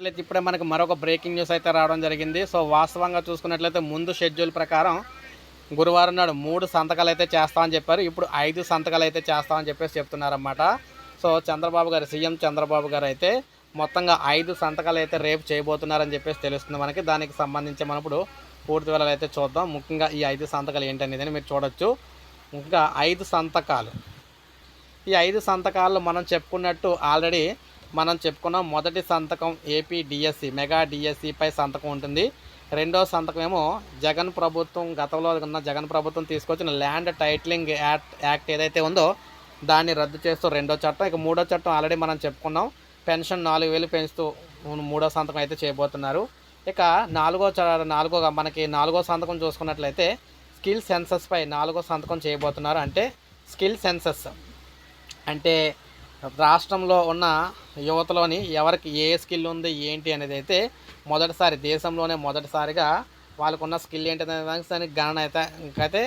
చూసుకున్నట్లయితే ఇప్పుడే మనకి మరొక బ్రేకింగ్ న్యూస్ అయితే రావడం జరిగింది. సో వాస్తవంగా చూసుకున్నట్లయితే ముందు షెడ్యూల్ ప్రకారం గురువారం నాడు మూడు సంతకాలు అయితే చేస్తామని చెప్పారు. ఇప్పుడు ఐదు సంతకాలు అయితే చేస్తామని చెప్పేసి చెప్తున్నారన్నమాట. సో చంద్రబాబు గారు సీఎం చంద్రబాబు గారు అయితే మొత్తంగా ఐదు సంతకాలు అయితే రేపు చేయబోతున్నారని చెప్పేసి తెలుస్తుంది మనకి. దానికి సంబంధించి మనం ఇప్పుడు పూర్తి వివరాలు అయితే చూద్దాం. ముఖ్యంగా ఈ ఐదు సంతకాలు ఏంటనేది మీరు చూడొచ్చు. ముఖ్యంగా ఐదు సంతకాలు. ఈ ఐదు సంతకాలు మనం చెప్పుకున్నట్టు ఆల్రెడీ మనం చెప్పుకున్నాం మొదటి సంతకం ఏపీ డిఎస్సి మెగా డిఎస్సిపై సంతకం ఉంటుంది. రెండో సంతకం ఏమో జగన్ ప్రభుత్వం గతంలో ఉన్న జగన్ ప్రభుత్వం తీసుకొచ్చిన ల్యాండ్ టైటిలింగ్ యాక్ట్ యాక్ట్ ఏదైతే ఉందో దాన్ని రద్దు చేస్తూ రెండో చట్టం. ఇక మూడో చట్టం ఆల్రెడీ మనం చెప్పుకున్నాం. పెన్షన్ నాలుగు వేలు పెంచుతూ మూడో సంతకం అయితే చేయబోతున్నారు. ఇక నాలుగో చ నాలుగో మనకి నాలుగో సంతకం చూసుకున్నట్లయితే స్కిల్ సెన్సస్పై నాలుగో సంతకం చేయబోతున్నారు. అంటే స్కిల్ సెన్సస్ అంటే రాష్ట్రంలో ఉన్న యువతలోని ఎవరికి ఏ స్కిల్ ఉంది ఏంటి అనేది అయితే మొదటిసారి దేశంలోనే మొదటిసారిగా వాళ్ళకున్న స్కిల్ ఏంటి అనేది దానికి గణన అయితే ఇంకైతే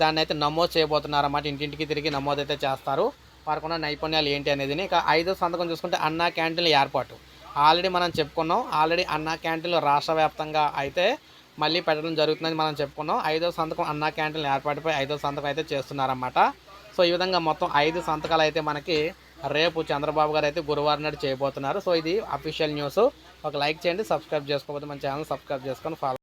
దాన్ని అయితే నమోదు చేయబోతున్నారన్నమాట. ఇంటింటికి తిరిగి నమోదు అయితే చేస్తారు. వారికి ఉన్న నైపుణ్యాలు ఏంటి అనేది ఇక ఐదో సంతకం చూసుకుంటే అన్నా క్యాంటీన్ల ఏర్పాటు. ఆల్రెడీ మనం చెప్పుకున్నాం. ఆల్రెడీ అన్నా క్యాంటీన్లు రాష్ట్ర వ్యాప్తంగా అయితే మళ్ళీ పెట్టడం జరుగుతుందని మనం చెప్పుకున్నాం. ఐదో సంతకం అన్నా క్యాంటీన్ల ఏర్పాటుపై ఐదో సంతకం అయితే చేస్తున్నారన్నమాట. సో ఈ విధంగా మొత్తం ఐదు సంతకాలు అయితే మనకి రేపు చంద్రబాబు గారు అయితే గురువారం నాడు చేయబోతున్నారు. సో ఇది అఫీషియల్ న్యూస్ ఒక లైక్ చేయండి సబ్స్క్రైబ్ చేసుకోకపోతే మన ఛానల్ సబ్స్క్రైబ్ చేసుకొని ఫాలో